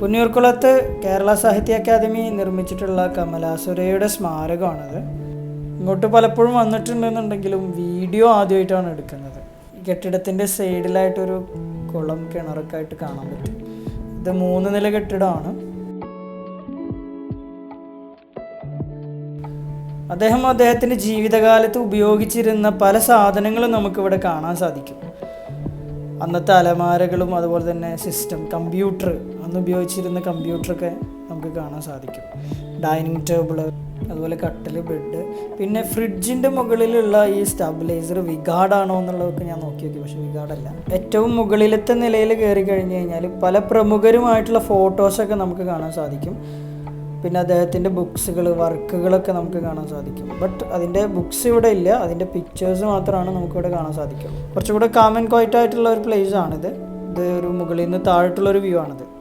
പുന്നൂർക്കുളത്ത് കേരള സാഹിത്യ അക്കാദമി നിർമ്മിച്ചിട്ടുള്ള കമലാസുരയുടെ സ്മാരകമാണത്. ഇങ്ങോട്ട് പലപ്പോഴും വന്നിട്ടുണ്ടെന്നുണ്ടെങ്കിലും വീഡിയോ ആദ്യമായിട്ടാണ് എടുക്കുന്നത്. കെട്ടിടത്തിന്റെ സൈഡിലായിട്ടൊരു കുളം കിണറൊക്കെ ആയിട്ട് കാണാൻ പറ്റും. ഇത് മൂന്ന് നില കെട്ടിടമാണ്. അദ്ദേഹം അദ്ദേഹത്തിന്റെ ജീവിതകാലത്ത് ഉപയോഗിച്ചിരുന്ന പല സാധനങ്ങളും നമുക്കിവിടെ കാണാൻ സാധിക്കും. അന്നത്തെ അലമാരകളും അതുപോലെ തന്നെ സിസ്റ്റം കമ്പ്യൂട്ടർ അന്ന് ഉപയോഗിച്ചിരുന്ന കമ്പ്യൂട്ടറൊക്കെ നമുക്ക് കാണാൻ സാധിക്കും. ഡൈനിങ് ടേബിൾ അതുപോലെ കട്ടിൽ ബെഡ് പിന്നെ ഫ്രിഡ്ജിന്റെ മുകളിലുള്ള ഈ സ്റ്റബിലൈസർ വിഗാർഡാണോ എന്നുള്ളതൊക്കെ ഞാൻ നോക്കി നോക്കി പക്ഷേ വിഗാർഡല്ല ഏറ്റവും മുകളിലത്തെ നിലയിൽ കയറി കഴിഞ്ഞ് കഴിഞ്ഞാൽ പല പ്രമുഖരുമായിട്ടുള്ള ഫോട്ടോസൊക്കെ നമുക്ക് കാണാൻ സാധിക്കും. പിന്നെ അദ്ദേഹത്തിന്റെ ബുക്സുകൾ വർക്കുകളൊക്കെ നമുക്ക് കാണാൻ സാധിക്കും. ബട്ട് അതിന്റെ ബുക്സ് ഇവിടെ ഇല്ല. അതിന്റെ പിക്ചേഴ്സ് മാത്രമാണ് നമുക്കിവിടെ കാണാൻ സാധിക്കും. കുറച്ചുകൂടെ കാമൻ ക്വൈറ്റ് ആയിട്ടുള്ള ഒരു പ്ലേസ് ആണിത്. ഇത് ഒരു മുകളിൽ നിന്ന് താഴോട്ടുള്ള ഒരു വ്യൂ ആണിത്.